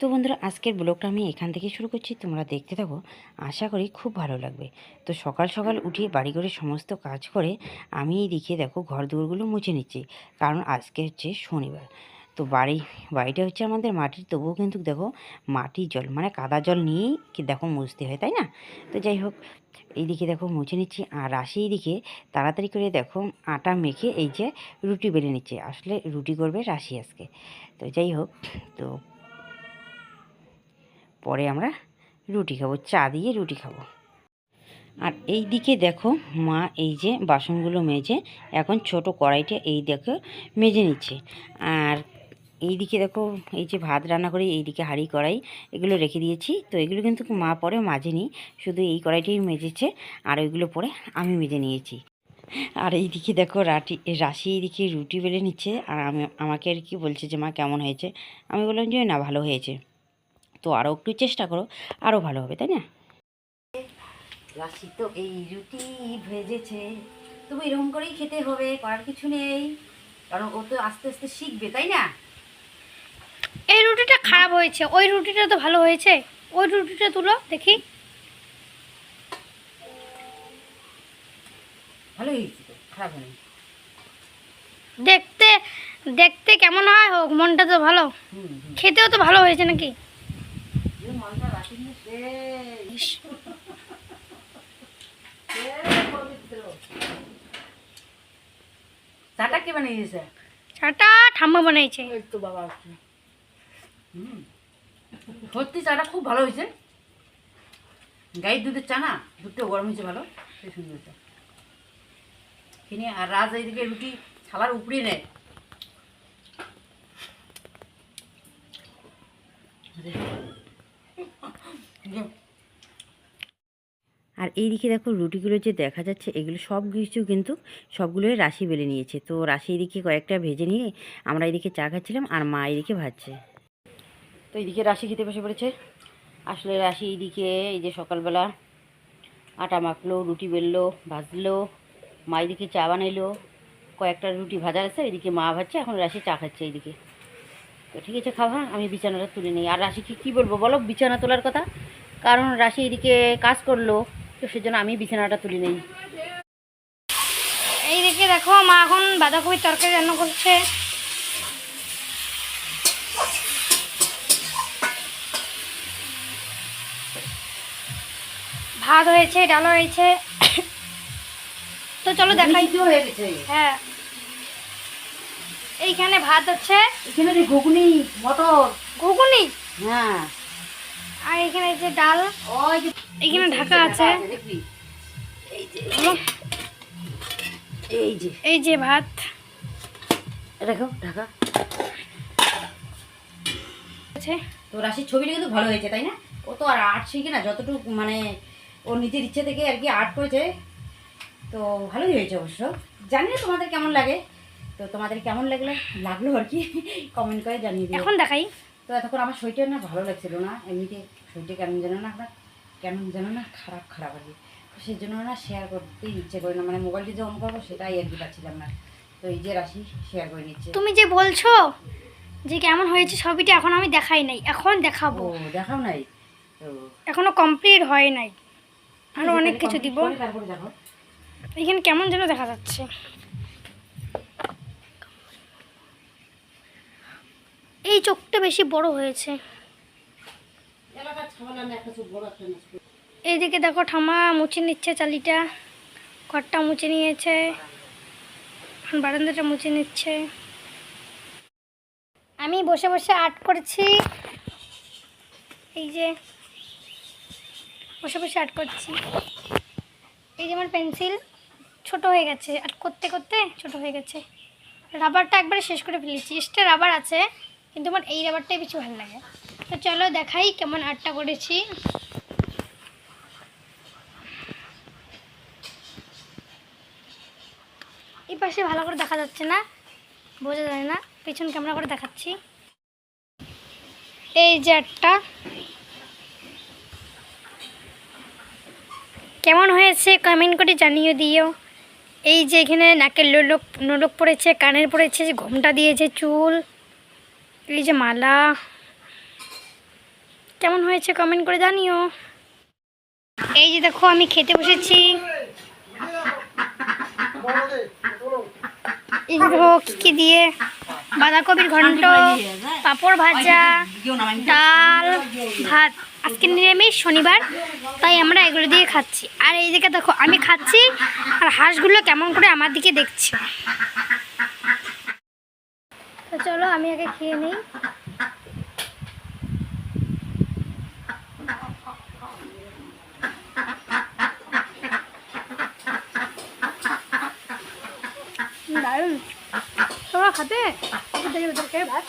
তো বন্ধুরা, আজকের ব্লগটা আমি এখান থেকে শুরু করছি। তোমরা দেখতে থাকো। আশা করি খুব ভালো লাগবে। তো সকাল সকাল উঠে বাড়ি করে সমস্ত কাজ করে আমি এইদিকে দেখো ঘর দুয়ারগুলো মুছে নিচ্ছি। কারণ আজকে হচ্ছে শনিবার। তো বাড়ি, বাড়িটা হচ্ছে আমাদের মাটির। তবুও কিন্তু দেখো মাটির জল মানে কাদা জল নিয়েই কি দেখো মুছতে হয়, তাই না? তো যাই হোক এইদিকে দেখো মুছে নিচ্ছি। আর রাশি এইদিকে তাড়াতাড়ি করে দেখো আটা মেখে এই যে রুটি বেলে নিচ্ছে। আসলে রুটি করবে রাশি আজকে। তো যাই হোক, তো পরে আমরা রুটি খাব, চা দিয়ে রুটি খাব। আর এই দিকে দেখো মা এই যে বাসনগুলো মেজে এখন ছোট কড়াইটা এই দেখো মেজে নিচ্ছে। আর এই দিকে দেখো এই যে ভাত রান্না করে এই দিকে হাঁড়ি কড়াই এগুলো রেখে দিয়েছি। তো এগুলো কিন্তু মা পরে মাজেনি, শুধু এই কড়াইটাই মেজেছে আর ওইগুলো পরে আমি মেজে নিয়েছি। আর এইদিকে দেখো রাটি, রাশি এইদিকে রুটি বেলে নিচ্ছে আর আমি, আমাকে আর কি বলছে যে, মা কেমন হয়েছে? আমি বললাম যে, না, ভালো হয়েছে। তো আরও একটু চেষ্টা করো আরও ভালো হবে তাই না? রাশি তো এই রুটি ভেজেছে তবু এরকম করেই খেতে হবে করার কিছু নেই কারণ ও তো আস্তে আস্তে শিখবে তাই না? এই রুটিটা খারাপ হয়েছে ওই রুটিটা তো ভালো হয়েছে ওই রুটিটা তুলো দেখি। ভালো হয়েছে খারাপ হয়নি। দেখতে দেখতে কেমন হয় হোক মনটা তো ভালো। খেতেও তো ভালো হয়েছে নাকি এই মনটা রাশি নিয়ে সেই চাটা কে বানিয়ে দিয়েছে চাটা ঠাম্মা বানাইছে। এই তো বাবা সত্যি চাটা খুব ভালো হয়েছে। গাইর দুধের চা না গরম হয়েছে ভালো সেই সুন্দর কিনে আর রাজ এইদিকে রুটি থালার উপরে নেয় আর এই দিকে দেখো রুটিগুলো যে দেখা যাচ্ছে, এগুলো সব কিছু কিন্তু সবগুলোই রাশি বেলে নিয়েছে। তো রাশি এদিকে কয়েকটা ভেজে নিয়ে আমরা এদিকে চা খাচ্ছিলাম আর মা এদিকে ভাজছে। তো এইদিকে রাশি খেতে বসে পড়েছে। আসলে রাশি এইদিকে এই যে সকালবেলা আটা মাখলো, রুটি বেললো, ভাজলো, মা এদিকে চা বানাইলো, কয়েকটা রুটি ভাজা আছে, এদিকে মা ভাজছে, এখন রাশি চা খাচ্ছে এইদিকে তো ঠিক আছে খাওয়া আমি বিছানাটা তুলে নিই। আর রাশিকে কী বলব বলো, বিছানা তোলার কথা? কারণ রাশি এদিকে কাজ করল। তো সেজন্য আমি বিছানাটা তুলে নেই। এই দেখে দেখো মা এখন বাঁধাকপির তরকারি রান্না করছে। ভাত হয়েছে ডাল হয়েছে। তো চলো দেখাই। হয়ে গেছে হ্যাঁ। এইখানে ভাত হচ্ছে। এখানে ঘুগনি মটর। ঘুগুনি? হ্যাঁ। আর এখানে এই যে ডাল ওই যে এখানে ঢাকা আছে। এই যে এই যে। এই যে ভাত। দেখো ঢাকা। আছে। তো রাশির ছবিটা কিন্তু ভালো হয়েছে তাই না? ও তো আর আর্ট শিখে না যতটুকু মানে ও নিজের ইচ্ছে থেকে আর কি আর্ট করেছে তো ভালোই হয়েছে অবশ্য। জানি না তোমাদের কেমন লাগে? তো তোমাদের কেমন লাগল? লাগল আর কি কমেন্ট করে জানিয়ে দিও। এখন দেখাই। তো এতক্ষণ আমার শরীরটা না ভালো লাগছিল না এমনিতে শরীরটা কেমন যেন না আপনার কেমন যেন না খারাপ খারাপ আর কি। তো সেই জন্য না শেয়ার করতে ইচ্ছে করে না মানে মোবাইলটি যে অন করব সেটাই আর কি পাচ্ছিলাম না। তো এই যে রাশি শেয়ার করে নিচ্ছে। তুমি যে বলছো যে কেমন হয়েছে ছবিটা এখন আমি দেখাই নাই এখন দেখাবো। দেখাও নাই? এখনও কমপ্লিট হয় নাই। আরও অনেক কিছু দিব। এখানে কেমন যেন দেখা যাচ্ছে। এই চোখটা বেশি বড় হয়েছে এলাকার ছাওয়ালা না একটা বড় একটা নষ্ট এইদিকে দেখো ঠামা মুছে নিচ্ছে চালিটা। ঘরটা মুছে নিয়েছে। বারান্দাটা মুছে নিচ্ছে। আমি বসে বসে আর্ট করছি। এই যে বসে বসে আর্ট করছি। এই যে আমার পেন্সিল ছোট হয়ে গেছে। আর্ট করতে করতে ছোট হয়ে গেছে। রাবারটা একবারে শেষ করে ফেলেছি। এক্সট্রা রাবার আছে, কিন্তু আমার এই রাবারটাই বেশি ভালো লাগে। তো চলো দেখাই কেমন আটটা করেছি। এই পাশে ভালো করে দেখা যাচ্ছে না? বোঝা যায় না। পেছন ক্যামেরা করে দেখাচ্ছি। এই যে আটটা। কেমন হয়েছে কমেন্ট করে জানিয়ে দিও। এই যে এখানে নাকের লোলক, নোলক পড়েছে, কানের পড়েছে, যে ঘোমটা দিয়েছে, চুল। এই যে মালা। কেমন হয়েছে কমেন্ট করে জানিও। এই যে দেখো, আমি খেতে বসেছি। এই কি কি দিয়ে? বাঁধাকপির ঘন্ট, পাঁপড় ভাজা, ডাল, ভাত। আজকে নিরামিষ, শনিবার, তাই আমরা এগুলো দিয়ে খাচ্ছি। আর এই দিকে দেখো, আমি খাচ্ছি, আর হাঁসগুলো কেমন করে আমার দিকে দেখছে। তো চলো, আমি আগে খেয়ে নিই। দারুণ তোমরা খাতে? ওদেরকে ভাত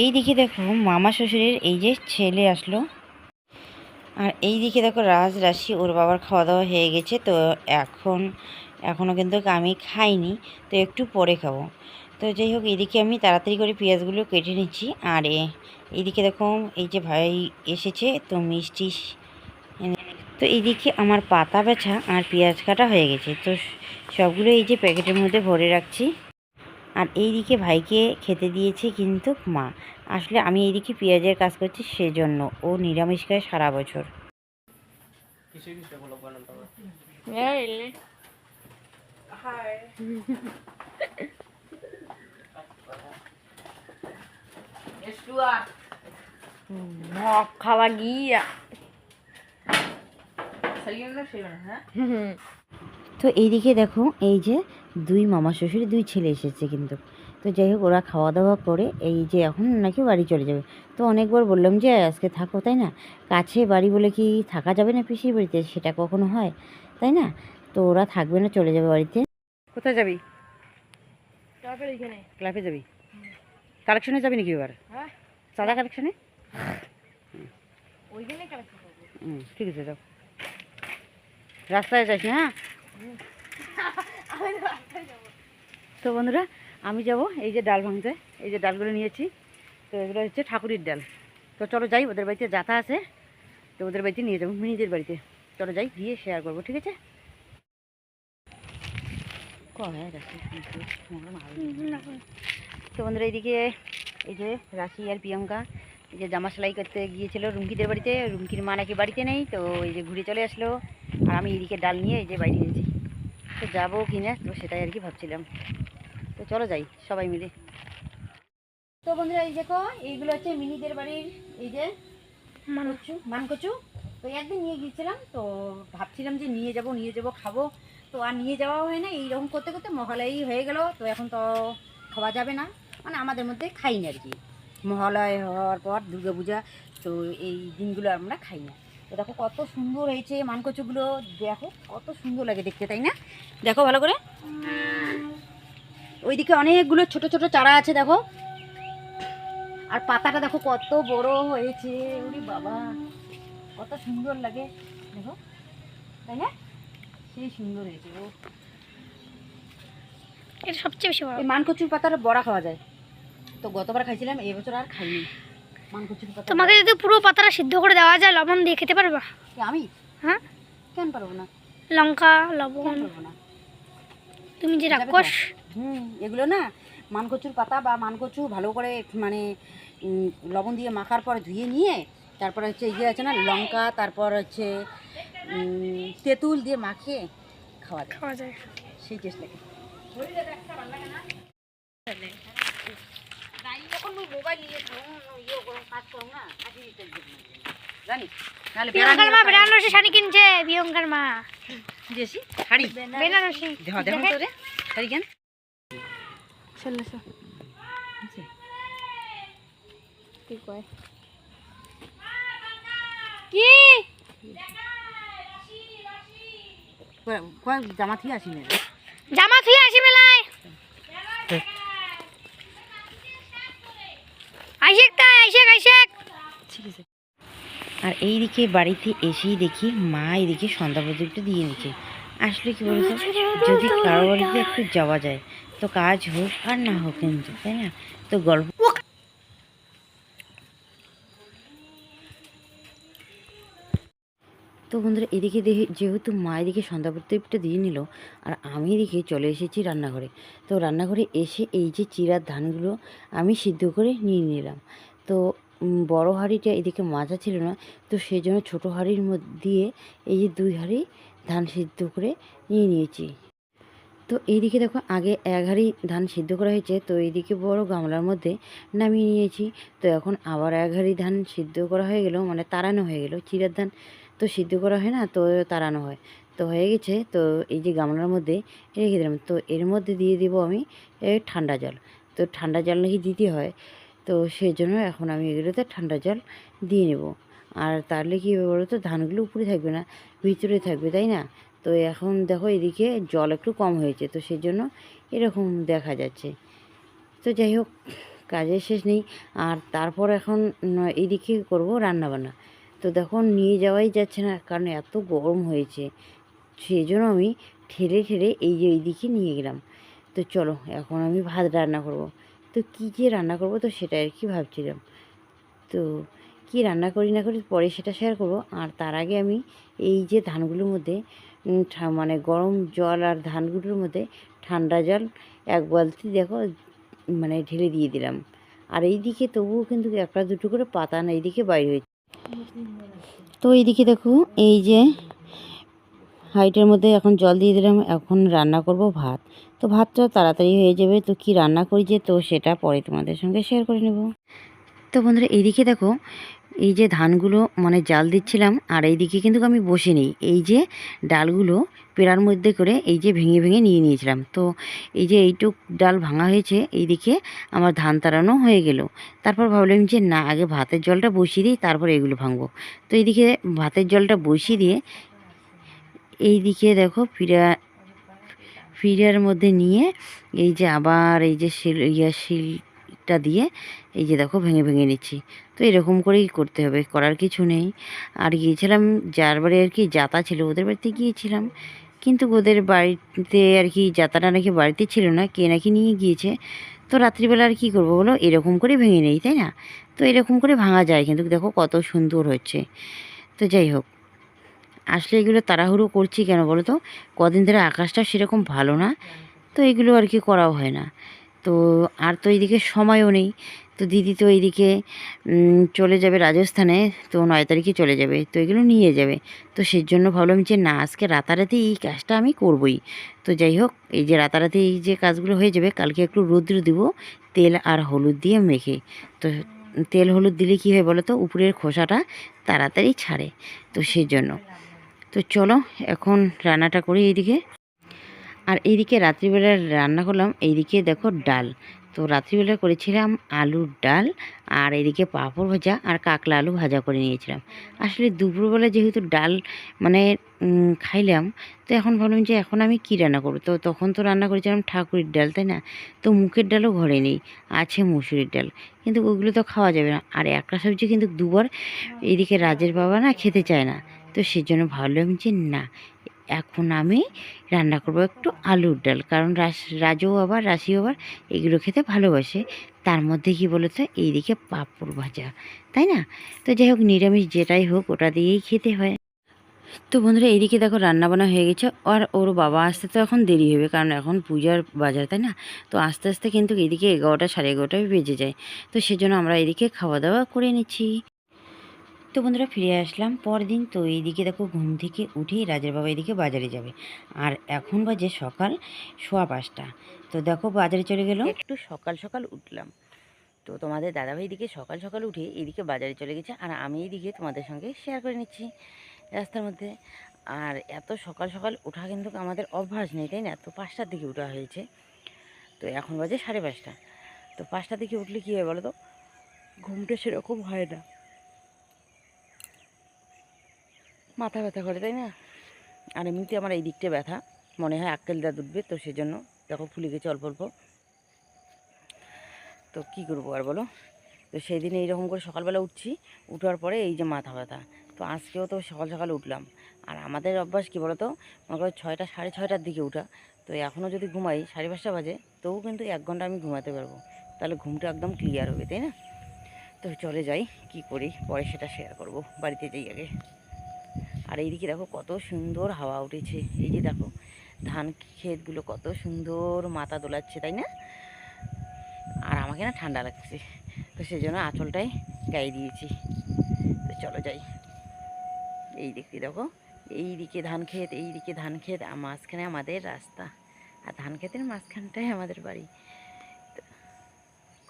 এই দিকে দেখো মামা শ্বশুরের এই যে ছেলে আসলো। আর এই দিকে দেখো রাজ, রাশি, ওর বাবার খাওয়া দাওয়া হয়ে গেছে, তো এখন এখনও কিন্তু আমি খাইনি, তো একটু পরে খাব। তো যাই হোক, এদিকে আমি তাড়াতাড়ি করে পেঁয়াজগুলো কেটে নিচ্ছি, আর এইদিকে দেখো এই যে ভাই এসেছে, তো মিষ্টি তো এইদিকে আমার পাতা বেছা আর পেঁয়াজ কাটা হয়ে গেছে, তো সবগুলো এই যে প্যাকেটের মধ্যে ভরে রাখছি। আর এইদিকে ভাইকে খেতে দিয়েছে কিন্তু মা। আসলে আমি এইদিকে পেঁয়াজের কাজ করছি সেজন্য। ও নিরামিষ খায় সারা বছর। খাওয়া গিয়া। তো এইদিকে দেখো এই যে দুই মামা শ্বশুর দুই ছেলে এসেছে কিন্তু। তো যাই হোক ওরা খাওয়া দাওয়া করে এই যে এখন নাকি বাড়ি চলে যাবে। তো অনেকবার বললাম যে আজকে থাকো তাই না? কাছে বাড়ি বলে কি থাকা যাবে না পিসির বাড়িতে? সেটা কখনো হয় তাই না? তো ওরা থাকবে না চলে যাবে বাড়িতে। কোথায় যাবি? ক্লাবে যাবি? কালেকশনে যাবি নাকি এবার? হ্যাঁ। চাঁদা কালেকশনে? হুম ঠিক আছে যাও। রাস্তায় যাস না হ্যাঁ তো বন্ধুরা, আমি যাব এই যে ডাল ভাঙতে। এই যে ডালগুলো নিয়েছি, তো এগুলো হচ্ছে ঠাকুরের ডাল। তো চলো যাই, ওদের বাড়িতে যাতা আছে, তো ওদের বাড়িতে নিয়ে যাব মিনিদের বাড়িতে। চলো যাই, গিয়ে শেয়ার করব, ঠিক আছে? তো বন্ধুরা এইদিকে, এই যে রাশি আর প্রিয়ঙ্কা, এই যে জামা সেলাই করতে গিয়েছিল রুমকিদের বাড়িতে, রুমকির মা নাকি বাড়িতে নেই, তো এই যে ঘুরে চলে আসলো, আর আমি এদিকে ডাল নিয়ে এই যে বাইরে গেছি তো যাব কিনা তো সেটাই আর কি ভাবছিলাম। তো চলো যাই সবাই মিলে। তো বন্ধুরা এই দেখো এইগুলো হচ্ছে মিনিদের বাড়ির এই যে মানকচু মানকচু। তো একদিন নিয়ে গিয়েছিলাম তো ভাবছিলাম যে নিয়ে যাব নিয়ে যাব খাব। তো আর নিয়ে যাওয়া হয় না এইরকম করতে করতে মহালয়াই হয়ে গেল। তো এখন তো খাওয়া যাবে না মানে আমাদের মধ্যে খাই না আর কি। মহালয় হওয়ার পর দুর্গাপূজা তো এই দিনগুলো আমরা খাই না। তো দেখো কত সুন্দর হয়েছে মানকচুগুলো দেখো কত সুন্দর লাগে দেখতে তাই না? দেখো ভালো করে। ওইদিকে অনেকগুলো ছোট ছোট চারা আছে দেখো। আর পাতাটা দেখো কত বড় হয়েছে। ওরে বাবা কত সুন্দর লাগে। দেখো তাই না? সেই সুন্দর হয়েছে ও এটা সবচেয়ে বেশি বড়। এই মানকচুর পাতার বড়া খাওয়া যায়। তো গতবার খাইছিলাম এবছর আর খাইনি। মানকচুর পাতা তোমাকে যদি পুরো পাতাটা সিদ্ধ করে দেওয়া যায় লবণ দিয়ে খেতে পারবা? কি আমি? হ্যাঁ। কেন পারব না? লঙ্কা লবণ। তুমি যে? রাক্ষস হুম এগুলো না মানকচুর পাতা বা মানকচু ভালো করে মানে লবণ দিয়ে মাখার পরে ধুয়ে নিয়ে তারপর হচ্ছে ইয়ে আছে না লঙ্কা তারপর হচ্ছে তেঁতুল দিয়ে মাখিয়ে খাওয়া যায়। খাওয়া যায়। সেই টেস্ট লাগে। মা বেনারসি শাড়ি কিনছে প্রিয়ঙ্কার মা। বেনারসি। দেখো দেখো। তো রে শাড়ি কেন? কি কয়? কি? কয়- কয় জামা আসি জামা থুয়ে আসি মেলায়। আইসেক তাই ঠিক আছে। আর এইদিকে বাড়িতে এসেই দেখি মা এইদিকে সন্ধ্যা প্রদীপটা দিয়ে নিচ্ছে। আসলে কি বলতো, যদি কারও বাড়িতে একটু যাওয়া যায়, তো কাজ হোক আর না হোক কিন্তু, তাই না? তো গল্প তো বন্ধুরা, এদিকে দেখে যেহেতু মা এদিকে সন্ধ্যা প্রদীপটা দিয়ে নিল, আর আমি এদিকে চলে এসেছি রান্নাঘরে। তো রান্নাঘরে এসে এই যে চিরার ধানগুলো আমি সিদ্ধ করে নিয়ে নিলাম। তো বড় হাঁড়িটা এদিকে মাজা ছিল না, তো সেই জন্য ছোটো হাঁড়ির মধ্যে দিয়ে এই যে দুই হাঁড়ি ধান সিদ্ধ করে নিয়ে নিয়েছি। তো এইদিকে দেখো, আগে এক হাঁড়ি ধান সিদ্ধ করা হয়েছে, তো এইদিকে বড় গামলার মধ্যে নামিয়ে নিয়েছি। তো এখন আবার এক হাঁড়ি ধান সিদ্ধ করা হয়ে গেল মানে তাড়ানো হয়ে গেল। চিরার ধান তো সিদ্ধ করা হয় না, তো তাড়ানো হয়। তো হয়ে গেছে, তো এই যে গামলার মধ্যে রেখে দিলাম। তো এর মধ্যে দিয়ে দিব আমি ঠান্ডা জল। তো ঠান্ডা জল নাকি দিতে হয়, তো সেই জন্য এখন আমি এগুলোতে ঠান্ডা জল দিয়ে নেব। আর তাহলে কী হবে বলো তো, ধানগুলো উপরে থাকবে না। ভিতরে থাকবে, তাই না? তো এখন দেখো এদিকে জল একটু কম হয়েছে, তো সেই জন্য এরকম দেখা যাচ্ছে। তো যাই হোক, কাজের শেষ নেই। আর তারপর এখন এদিকে করব রান্নাবান্না। তো দেখো নিয়ে যাওয়াই যাচ্ছে না, কারণ এত গরম হয়েছে। সেই জন্য আমি ঠেলে ঠেলে এই যে এইদিকে নিয়ে গেলাম। তো চলো, এখন আমি ভাত রান্না করব। তো কী যে রান্না করব তো সেটা আর কি ভাবছিলাম। তো কি রান্না করি না করি পরে সেটা শেয়ার করব। আর তার আগে আমি এই যে ধানগুলোর মধ্যে মানে গরম জল আর ধানগুলোর মধ্যে ঠান্ডা জল এক বালতি দেখো মানে ঢেলে দিয়ে দিলাম। আর এইদিকে তবুও কিন্তু একটা দুটো করে পাতা না, এইদিকে বাইরে হয়েছে। তো এইদিকে দেখো, এই যে হাইটের মধ্যে এখন জল দিয়ে দিলাম, এখন রান্না করব ভাত। তো ভাতটা তাড়াতাড়ি হয়ে যাবে, তো কি রান্না করি যে, তো সেটা পরে তোমাদের সঙ্গে শেয়ার করে নেব। তো বন্ধুরা, এইদিকে দেখো, এই যে ধানগুলো মানে জাল দিচ্ছিলাম, আর এইদিকে কিন্তু আমি বসে নেই এই যে ডালগুলো পেড়ার মধ্যে করে এই যে ভেঙে ভেঙে নিয়ে নিয়েছিলাম। তো এই যে এইটুক ডাল ভাঙা হয়েছে, এইদিকে আমার ধান তাড়ানো হয়ে গেল। তারপর ভাবলাম যে না, আগে ভাতের জলটা বসিয়ে দিই, তারপর এগুলো ভাঙবো। তো এইদিকে ভাতের জলটা বসিয়ে দিয়ে এইদিকে দেখো, পিড়া, পিড়ার মধ্যে নিয়ে এই যে আবার এই যে শিল, ইয়া শিলটা দিয়ে এই যে দেখো ভেঙে ভেঙে নিচ্ছি। তো এরকম করেই করতে হবে, করার কিছু নেই। আর গিয়েছিলাম, যার বাড়ি আর কি যাতা ছিল, ওদের বাড়িতে গিয়েছিলাম। কিন্তু ওদের বাড়িতে আর কি যাতাটা নাকি বাড়িতে ছিল না, কে নাকি নিয়ে গিয়েছে। তো রাত্রিবেলা আর কী করব বলো, এরকম করে ভেঙে নেই, তাই না? তো এরকম করে ভাঙা যায়, কিন্তু দেখো কত সুন্দর হচ্ছে। তো যাই হোক, আসলে এগুলো তাড়াহুড়ো করছি কেন বলো তো? কদিন ধরে আকাশটা সেরকম ভালো না, তো এগুলো আর কি করাও হয় না। তো আর তো এইদিকে সময়ও নেই। তো দিদি তো এইদিকে চলে যাবে রাজস্থানে, তো নয় তারিখে চলে যাবে, তো এগুলো নিয়ে যাবে। তো সেই জন্য ভাবলাম যে না, আজকে রাতারাতি এই কাজটা আমি করবই। তো যাই হোক, এই যে রাতারাতি এই যে কাজগুলো হয়ে যাবে, কালকে একটু রৌদ্র দিব, তেল আর হলুদ দিয়ে মেখে। তো তেল হলুদ দিলে কী হয় বলো তো উপরের খোসাটা তাড়াতাড়ি ছাড়ে। তো সেই জন্য তো চলো, এখন রান্নাটা করি এইদিকে। আর এইদিকে রাত্রিবেলা রান্না করলাম, এইদিকে দেখো ডাল। তো রাত্রিবেলা করেছিলাম আলুর ডাল আর এদিকে পাঁপড় ভাজা আর কাকলা আলু ভাজা করে নিয়েছিলাম। আসলে দুপুরবেলা যেহেতু ডাল মানে খাইলাম, তো এখন ভাবলাম যে এখন আমি কী রান্না করব? তো তখন তো রান্না করেছিলাম ঠাকুরের ডাল, তাই না? তো মুখের ডালও ঘরে নেই, আছে মুসুরির ডাল। কিন্তু ওগুলো তো খাওয়া যাবে না। আর একটা সবজি কিন্তু দুবার এদিকে রাজের বাবা না খেতে চায় না। তো সেজন্য ভাবলাম যে না এখন আমি রান্না করব একটু আলুর ডাল। কারণ রাস, রাজু আবার রাশিও আবার এগুলো খেতে ভালোবাসে। তার মধ্যে কি বলতো? এইদিকে পাঁপড় ভাজা, তাই না? তো যাই হোক, নিরামিষ যেটাই হোক, ওটা দিয়েই খেতে হয়। তো বন্ধুরা, এইদিকে দেখো রান্নাবান্না হয়ে গেছে। আর ওর বাবা আসতে তো এখন দেরি হবে, কারণ এখন পূজার বাজার, তাই না? তো আস্তে আস্তে কিন্তু এদিকে এগারোটা, সাড়ে এগারোটায় বেজে যায়। তো সেজন্য আমরা এদিকে খাওয়া দাওয়া করে নিচ্ছি। তো বন্ধুরা ফিরে আসলাম, পরদিন তো এইদিকে দেখো ঘুম থেকে উঠেই রাজের বাবা এদিকে বাজারে যাবে। আর এখন বাজে সকাল সোয়া পাঁচটা। তো দেখো বাজারে চলে গেল। একটু সকাল সকাল উঠলাম। তো তোমাদের দাদাভাই এদিকে সকাল সকাল উঠে এদিকে বাজারে চলে গেছে, আর আমি এইদিকে তোমাদের সঙ্গে শেয়ার করে নিচ্ছি রাস্তার মধ্যে। আর এত সকাল সকাল ওঠা কিন্তু আমাদের অভ্যাস নেই, তাই না? তো পাঁচটার দিকে ওঠা হয়েছে। তো এখন বাজে সাড়ে পাঁচটা। তো পাঁচটার দিকে উঠলে কী হয় বলো তো? ঘুমটা সেরকম হয় না। মাথা ব্যথা করে, তাই না? আর এমনিতে আমার এই দিকটা ব্যথা। মনে হয় আক্কেল দাঁত উঠবে, তো সেজন্য দেখো ফুলে গেছে অল্প অল্প। তো কী করব আর বলো? তো সেই দিনে এইরকম করে সকালবেলা উঠছি, উঠার পরে এই যে মাথা ব্যথা। তো আজকেও তো সকাল সকাল উঠলাম। আর আমাদের অভ্যাস কী বলো তো মনে করো ছয়টা, সাড়ে ছয়টার দিকে উঠা। তো এখনও যদি ঘুমাই, সাড়ে পাঁচটা বাজে তবু কিন্তু এক ঘণ্টা আমি ঘুমাতে পারব। তাহলে ঘুমটা একদম ক্লিয়ার হবে, তাই না? তো চলে যাই, কি করি? পরে সেটা শেয়ার করব, বাড়িতে যাই আগে। আর এইদিকে দেখো কত সুন্দর হাওয়া উঠেছে। এই যে দেখো, ধান ক্ষেতগুলো কত সুন্দর মাথা দোলাচ্ছে, তাই না? আর আমাকে না ঠান্ডা লাগছে, তো সেই জন্য আঁচলটাই গায়ে দিয়েছি। তো চলো যাই। এই দিকটি দেখো এই দিকে ধান ক্ষেত এই দিকে ধান ক্ষেত মাঝখানে আমাদের রাস্তা। আর ধান ক্ষেতের মাঝখানটাই আমাদের বাড়ি।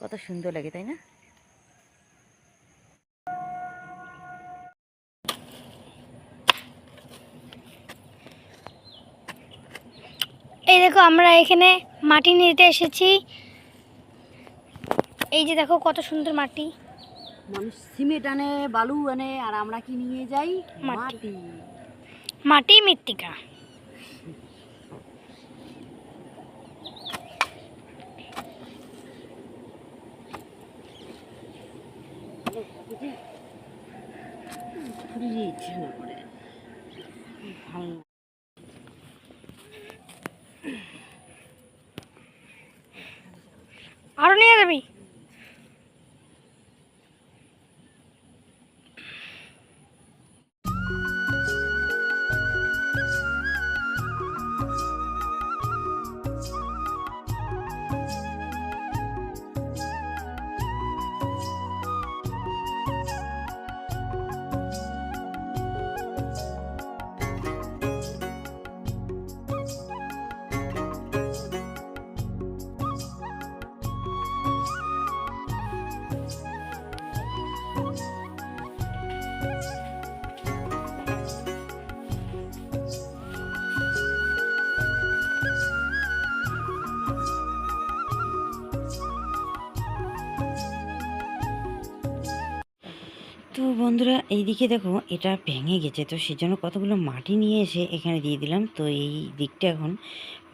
কত সুন্দর লাগে, তাই না? এই দেখো আমরা এখানে মাটি নিতে এসেছি এই যে দেখো কত সুন্দর মাটি মানুষ সিমেন্ট আনে বালু আনে আর আমরা কি নিয়ে যাই মাটি। মাটি মৃত্তিকা ইচ্ছে না করে ভালো আরও নিয়ে যাবি? তো বন্ধুরা, এইদিকে দেখো, এটা ভেঙে গেছে। তো সেজন্য কতগুলো মাটি নিয়ে এসে এখানে দিয়ে দিলাম। তো এই দিকটা এখন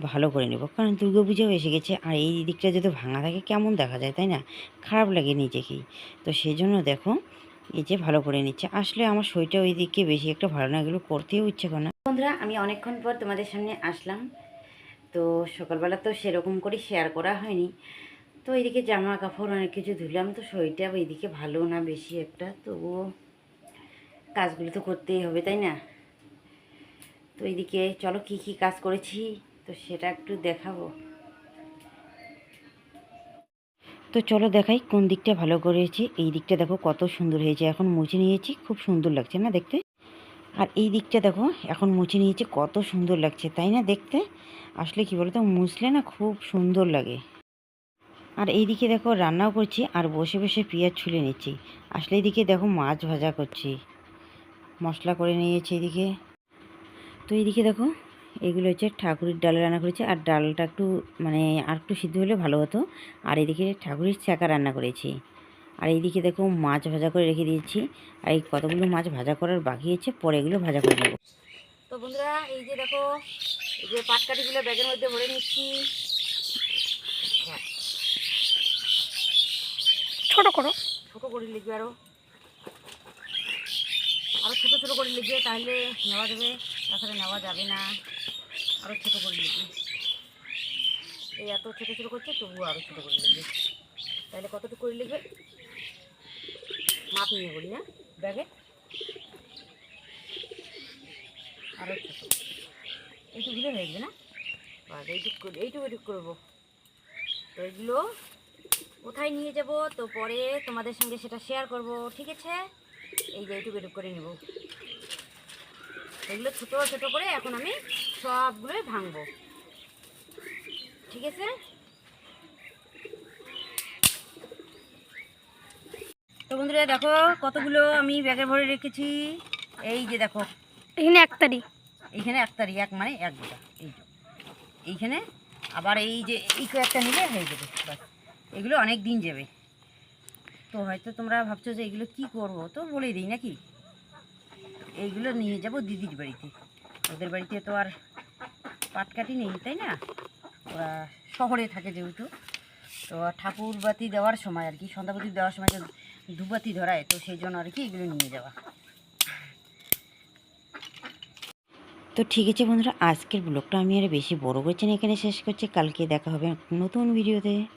ভালো করে নেব। কারণ দুর্গাপূজাও এসে গেছে। আর এই দিকটা যদি ভাঙা থাকে, কেমন দেখা যায়, তাই না? খারাপ লাগে নিজেকেই। তো সেই জন্য দেখো, এই যে ভালো করে নিচ্ছে। আসলে আমার শরীরটা ওই দিকে বেশি একটা ভালো না, এগুলো করতেও ইচ্ছে করে না। বন্ধুরা, আমি অনেকক্ষণ পর তোমাদের সামনে আসলাম। তো সকালবেলা তো সেরকম করে শেয়ার করা হয়নি। তো এইদিকে জামা কাপড় অনেক কিছু ধুলাম, তো শরীরটা এইদিকে ভালো না বেশি একটা, তবুও কাজগুলো তো করতেই হবে, তাই না? তো এইদিকে চলো কি কি কাজ করেছি, তো সেটা একটু দেখাবো। তো চলো দেখাই কোন দিকটা ভালো করেছি, এই দিকটা দেখো কত সুন্দর হয়েছে, এখন মুছে নিয়েছি, খুব সুন্দর লাগছে না দেখতে? আর এই দিকটা দেখো এখন মুছে নিয়েছি, কত সুন্দর লাগছে, তাই না দেখতে? আসলে কি বলতো, মুছলে না খুব সুন্দর লাগে। আর এইদিকে দেখো রান্নাও করছি আর বসে বসে পেঁয়াজ ছুলে নিচ্ছি। আসলে এইদিকে দেখো মাছ ভাজা করছি। মশলা করে নিয়েছি এদিকে। তো এইদিকে দেখো, এগুলো হচ্ছে ঠাকুরের ডাল রান্না করেছি আর ডালটা একটু মানে আর একটু সিদ্ধ হলে ভালো হতো। আর এদিকে ঠাকুরের ছ্যাঁকা রান্না করেছি। আর এইদিকে দেখো মাছ ভাজা করে রেখে দিয়েছি। আর এই কতগুলো মাছ ভাজা করার বাকি আছে, পরে এগুলো ভাজা করে নেব। তো বন্ধুরা, এই যে দেখো, এই যে পাটকাঠিগুলো ব্যাগের মধ্যে ভরে নিচ্ছি ছোট করো। ছোটো করে লিখবে আরও আরও ছোটো ছোটো করে লিখবে, তাহলে নেওয়া যাবে। তাছাড়া নেওয়া যাবে না। আরও ছোটো করে লিখবে। এই এত ছোটো ছোটো করছে, তবুও আরও ছোটো করে লিখবে। তাহলে কতটুকু করে লিখবে? মাপ নিয়ে বলি না ব্যাগে? আরও ছোটো। এইটুকুলো হয়ে যাবে না? এইটুকু এইটুকু এইটুকু করব তো কোথায় নিয়ে যাব? তো পরে তোমাদের সঙ্গে সেটা শেয়ার করব ঠিক আছে? এই যে এইটুকু এটুকু করে নেব। এগুলো ছোটো ছোটো করে এখন আমি সবগুলোই ভাঙবো। ঠিক আছে? তো বন্ধুরা দেখো কতগুলো আমি ব্যাগে ভরে রেখেছি। এই যে দেখো। এখানে এক তারিখ এইখানে এক তারিখ এক মানে এক গোটা। এই এইখানে আবার এই যে এই একটা নিলে হয়ে যাবে। বাস। এগুলো অনেক দিন যাবে। তো হয়তো তোমরা ভাবছ যে এগুলো কি করব? তো বলেই দিই নাকি? এইগুলো নিয়ে যাব দিদির বাড়িতে। ওদের বাড়িতে তো আর পাটকাঠি নেই, তাই না? ওরা শহরে থাকে যেহেতু। তো ঠাকুর বাতি দেওয়ার সময় আর কি সন্ধ্যাবাতি দেওয়ার সময় যে ধূপবাতি ধরায়, তো সেই জন্য আর কি এগুলো নিয়ে যাওয়া। তো ঠিক আছে বন্ধুরা, আজকের ব্লগটা আমি আর বেশি বড় করছি না, এখানে শেষ করছি। কালকে দেখা হবে নতুন ভিডিওতে।